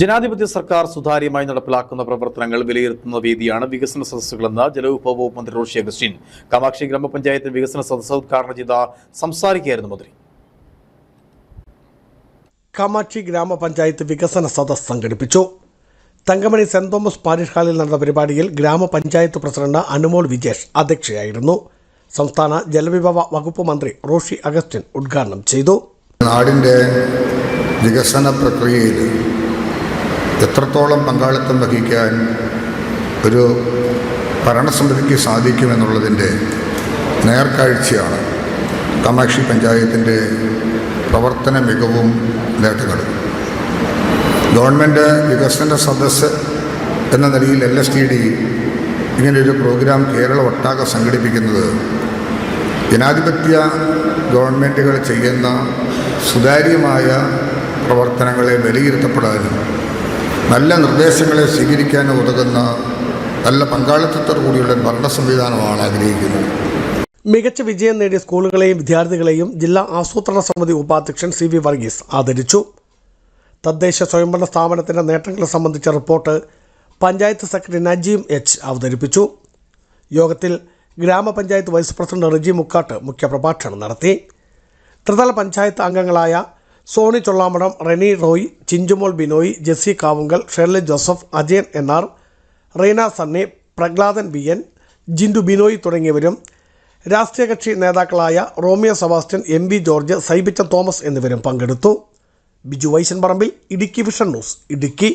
ജനാധിപത്യ സർക്കാർ സുതാര്യമായി നടപ്പിലാക്കുന്ന പ്രവർത്തനങ്ങൾ വിലയിരുത്തുന്ന വേദിയാണ് വികസന സദസ്സുകളെന്ന് ജലവിഭവ വകുപ്പ് മന്ത്രി റോഷി അഗസ്റ്റിൻ കാമാക്ഷി ഗ്രാമപഞ്ചായത്ത് വികസന സദസ്സ് ഉദ്ഘാടനം ചെയ്ത സംസാരിക്കുകയായിരുന്നു മന്ത്രി. കാമാക്ഷി ഗ്രാമപഞ്ചായത്ത് വികസന സദസ് സംഘടിപ്പിച്ചു. തങ്കമണി സെന്റ് തോമസ് പാരിഷ് ഹാളിൽ നടന്ന പരിപാടിയിൽ ഗ്രാമപഞ്ചായത്ത് പ്രസിഡന്റ് അനുമോൾ വിജേഷ് അധ്യക്ഷയായിരുന്നു. സംസ്ഥാന ജലവിഭവ വകുപ്പ് മന്ത്രി റോഷി അഗസ്റ്റിൻ ഉദ്ഘാടനം ചെയ്തു. നാടിന്റെ വികസന പ്രക്രിയയിൽ എത്രത്തോളം പങ്കാളിത്തം വഹിക്കാൻ ഒരു ഭരണസമിതിക്ക് സാധിക്കുമെന്നുള്ളതിന്റെ നേർക്കാഴ്ചയാണ് കാമാക്ഷി പഞ്ചായത്തിന്റെ പ്രവർത്തന മികവും നേട്ടങ്ങളും. ഗവൺമെന്റ് വികസന സദസ്സ് എന്ന നിലയിൽ എൽ എസ് ടി ഡി ഇങ്ങനെയൊരു പ്രോഗ്രാം കേരളം ഒട്ടാകെ സംഘടിപ്പിക്കുന്നത് ജനാധിപത്യ ഗവൺമെന്റുകൾ ചെയ്യുന്ന സുതാര്യമായ പ്രവർത്തനങ്ങളെ വിലയിരുത്തപ്പെടാനും നല്ല നിർദ്ദേശങ്ങളെ സ്വീകരിക്കാൻ ഉതകുന്ന നല്ല പങ്കാളിത്തത്തോടുകൂടിയുള്ള ഭരണ സംവിധാനമാണ് ആഗ്രഹിക്കുന്നത്. മികച്ച വിജയം നേടിയ സ്കൂളുകളെയും വിദ്യാർത്ഥികളെയും ജില്ലാ ആസൂത്രണ സമിതി ഉപാധ്യക്ഷൻ സി വി വർഗീസ് ആദരിച്ചു. തദ്ദേശ സ്വയംഭരണ സ്ഥാപനത്തിന്റെ നേട്ടങ്ങളെ സംബന്ധിച്ച report panchayat secretary Najeem H അവതരിപ്പിച്ചു. യോഗത്തിൽ ഗ്രാമപഞ്ചായത്ത് വൈസ് പ്രസിഡന്റ് റിജി മുക്കാട്ട് മുഖ്യപ്രഭാഷണം നടത്തി. ത്രിതല പഞ്ചായത്ത് അംഗങ്ങളായ Soni Chollamadam Reni Roy Chinchumol Binoy Jessy Kavungal Shirley Joseph Ajayan N R Reena Sunny Prahladan B N Jindu Binoy തുടങ്ങിയവരും രാഷ്ട്രീയ കക്ഷി നേതാക്കളായ റോമിയോ സെബാസ്റ്റ്യൻ എം വി ജോർജ് സൈബിച്ച തോമസ് എന്നിവരും പങ്കെടുത്തു. Biju Vaishan Parambil Idukki Vision News Idukki.